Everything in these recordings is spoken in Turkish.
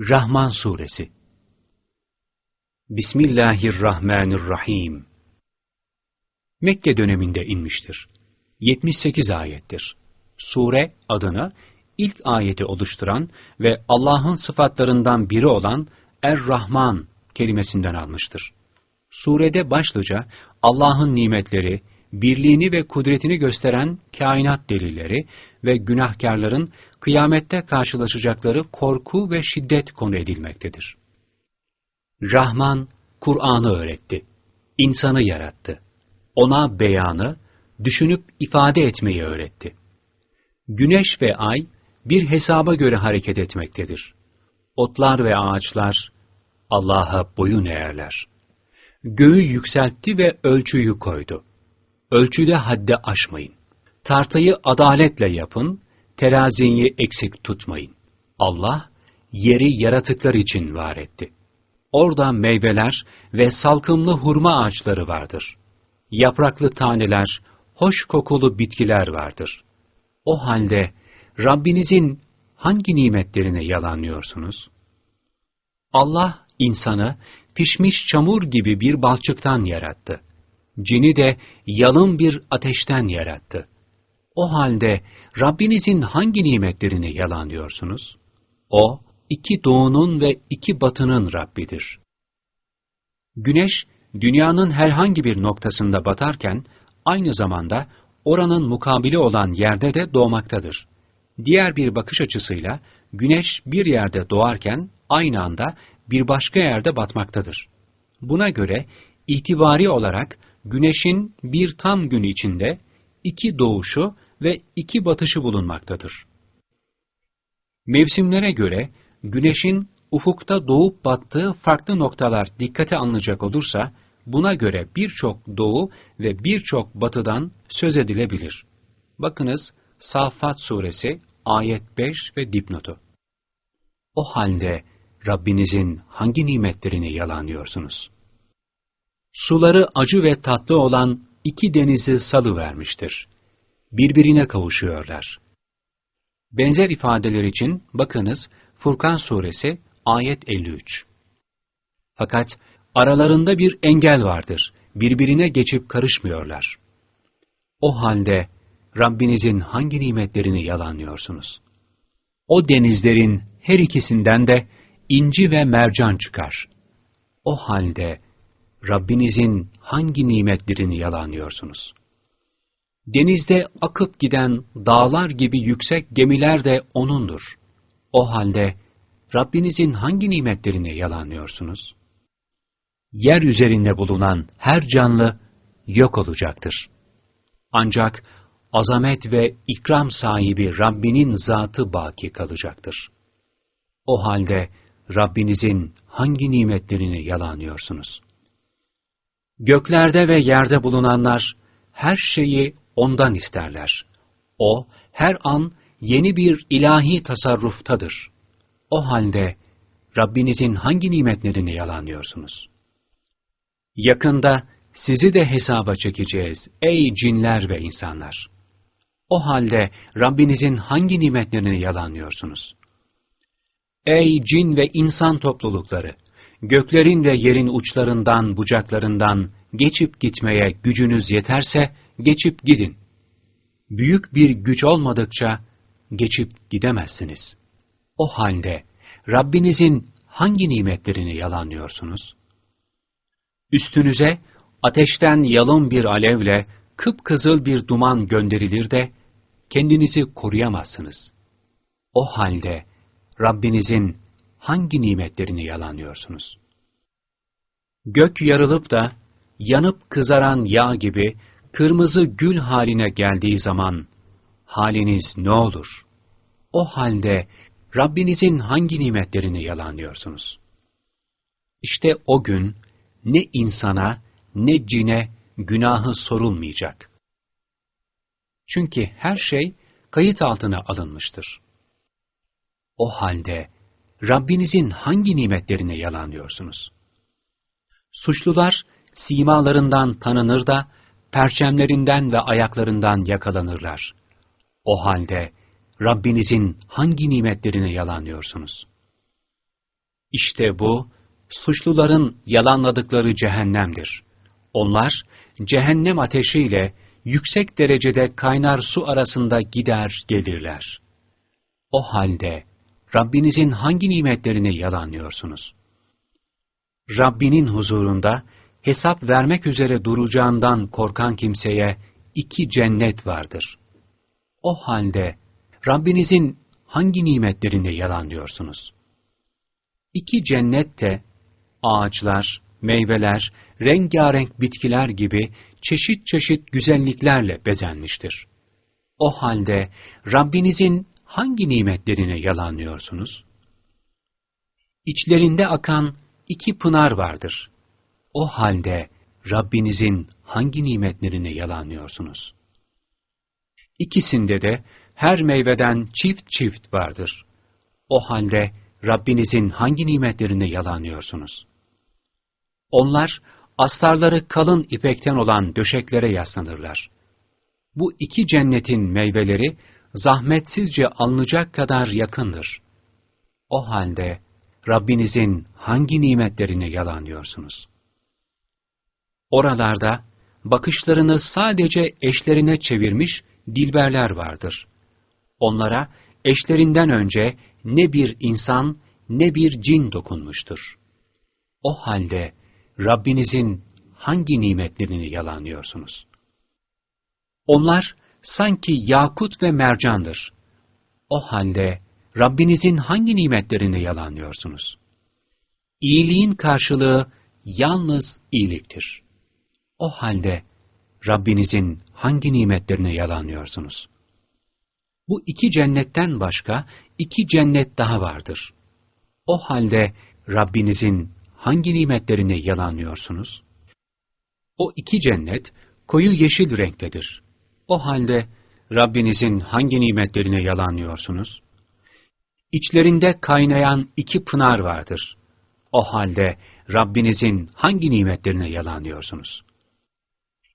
Rahman Suresi Bismillahirrahmanirrahim Mekke döneminde inmiştir. 78 ayettir. Sure adını ilk ayeti oluşturan ve Allah'ın sıfatlarından biri olan Er-Rahman kelimesinden almıştır. Surede başlıca Allah'ın nimetleri, birliğini ve kudretini gösteren kainat delilleri ve günahkarların kıyamette karşılaşacakları korku ve şiddet konu edilmektedir. Rahman, Kur'an'ı öğretti. İnsanı yarattı. Ona beyanı, düşünüp ifade etmeyi öğretti. Güneş ve ay bir hesaba göre hareket etmektedir. Otlar ve ağaçlar Allah'a boyun eğerler. Göğü yükseltti ve ölçüyü koydu Ölçüde hadde aşmayın. Tartıyı adaletle yapın, teraziyi eksik tutmayın. Allah, yeri yaratıklar için var etti. Orada meyveler ve salkımlı hurma ağaçları vardır. Yapraklı taneler, hoş kokulu bitkiler vardır. O halde Rabbinizin hangi nimetlerini yalanlıyorsunuz? Allah insanı pişmiş çamur gibi bir balçıktan yarattı cini de yalın bir ateşten yarattı. O halde Rabbinizin hangi nimetlerini yalanlıyorsunuz? O, iki doğunun ve iki batının Rabbidir. Güneş, dünyanın herhangi bir noktasında batarken, aynı zamanda oranın mukabili olan yerde de doğmaktadır. Diğer bir bakış açısıyla, güneş bir yerde doğarken, aynı anda bir başka yerde batmaktadır. Buna göre, itibari olarak güneşin bir tam gün içinde iki doğuşu ve iki batışı bulunmaktadır. Mevsimlere göre güneşin ufukta doğup battığı farklı noktalar dikkate alınacak olursa, buna göre birçok doğu ve birçok batıdan söz edilebilir. Bakınız Safat suresi ayet 5 ve dipnotu. O halde Rabbinizin hangi nimetlerini yalanlıyorsunuz? Suları acı ve tatlı olan iki denizi salı vermiştir. Birbirine kavuşuyorlar. Benzer ifadeler için bakınız Furkan suresi ayet 53. Fakat aralarında bir engel vardır. Birbirine geçip karışmıyorlar. O halde Rabbinizin hangi nimetlerini yalanlıyorsunuz? O denizlerin her ikisinden de inci ve mercan çıkar. O halde Rabbinizin hangi nimetlerini yalanıyorsunuz? Denizde akıp giden dağlar gibi yüksek gemiler de O'nundur. O halde Rabbinizin hangi nimetlerini yalanlıyorsunuz? Yer üzerinde bulunan her canlı yok olacaktır. Ancak azamet ve ikram sahibi Rabbinin zatı baki kalacaktır. O halde Rabbinizin hangi nimetlerini yalanıyorsunuz? Göklerde ve yerde bulunanlar her şeyi ondan isterler. O her an yeni bir ilahi tasarruftadır. O halde Rabbinizin hangi nimetlerini yalanlıyorsunuz? Yakında sizi de hesaba çekeceğiz ey cinler ve insanlar. O halde Rabbinizin hangi nimetlerini yalanlıyorsunuz? Ey cin ve insan toplulukları! Göklerin ve yerin uçlarından, bucaklarından geçip gitmeye gücünüz yeterse geçip gidin. Büyük bir güç olmadıkça geçip gidemezsiniz. O halde Rabbinizin hangi nimetlerini yalanlıyorsunuz? Üstünüze ateşten yalın bir alevle kıpkızıl bir duman gönderilir de kendinizi koruyamazsınız. O halde Rabbinizin hangi nimetlerini yalanlıyorsunuz? Gök yarılıp da yanıp kızaran yağ gibi kırmızı gül haline geldiği zaman haliniz ne olur? O halde Rabbinizin hangi nimetlerini yalanlıyorsunuz? İşte o gün ne insana ne cine günahı sorulmayacak. Çünkü her şey kayıt altına alınmıştır. O halde Rabbinizin hangi nimetlerine yalanlıyorsunuz? Suçlular simalarından tanınır da perçemlerinden ve ayaklarından yakalanırlar. O halde Rabbinizin hangi nimetlerine yalanlıyorsunuz? İşte bu, suçluların yalanladıkları cehennemdir. Onlar, cehennem ateşiyle yüksek derecede kaynar su arasında gider gelirler. O halde, Rabbinizin hangi nimetlerini yalanlıyorsunuz? Rabbinin huzurunda hesap vermek üzere duracağından korkan kimseye iki cennet vardır. O halde Rabbinizin hangi nimetlerini yalanlıyorsunuz? İki cennet de ağaçlar, meyveler, rengarenk bitkiler gibi çeşit çeşit güzelliklerle bezenmiştir. O halde Rabbinizin hangi nimetlerini yalanlıyorsunuz? İçlerinde akan iki pınar vardır. O halde Rabbinizin hangi nimetlerini yalanlıyorsunuz? İkisinde de her meyveden çift çift vardır. O halde Rabbinizin hangi nimetlerini yalanlıyorsunuz? Onlar astarları kalın ipekten olan döşeklere yaslanırlar. Bu iki cennetin meyveleri zahmetsizce alınacak kadar yakındır. O halde Rabbinizin hangi nimetlerini yalanlıyorsunuz? Oralarda bakışlarını sadece eşlerine çevirmiş dilberler vardır. Onlara eşlerinden önce ne bir insan ne bir cin dokunmuştur. O halde Rabbinizin hangi nimetlerini yalanlıyorsunuz? Onlar sanki yakut ve mercandır. O halde Rabbinizin hangi nimetlerini yalanlıyorsunuz? İyiliğin karşılığı yalnız iyiliktir. O halde Rabbinizin hangi nimetlerini yalanlıyorsunuz? Bu iki cennetten başka iki cennet daha vardır. O halde Rabbinizin hangi nimetlerini yalanlıyorsunuz? O iki cennet koyu yeşil renktedir. O halde Rabbinizin hangi nimetlerini yalanlıyorsunuz? İçlerinde kaynayan iki pınar vardır. O halde Rabbinizin hangi nimetlerini yalanlıyorsunuz?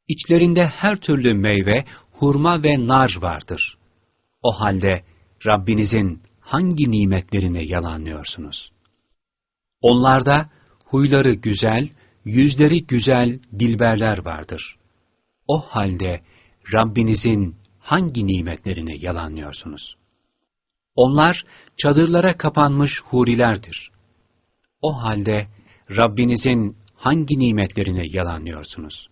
İçlerinde her türlü meyve, hurma ve nar vardır. O halde Rabbinizin hangi nimetlerini yalanlıyorsunuz? Onlarda huyları güzel, yüzleri güzel dilberler vardır. O halde Rabbinizin hangi nimetlerini yalanlıyorsunuz? Onlar çadırlara kapanmış hurilerdir. O halde Rabbinizin hangi nimetlerini yalanlıyorsunuz?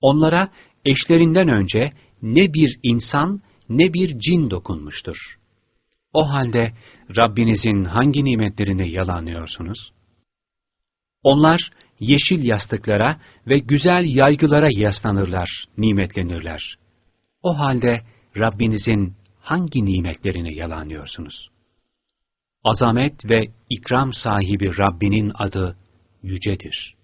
Onlara eşlerinden önce ne bir insan ne bir cin dokunmuştur. O halde Rabbinizin hangi nimetlerini yalanlıyorsunuz? Onlar yeşil yastıklara ve güzel yaygılara yaslanırlar, nimetlenirler. O halde Rabbinizin hangi nimetlerini yalanlıyorsunuz? Azamet ve ikram sahibi Rabbinin adı yücedir.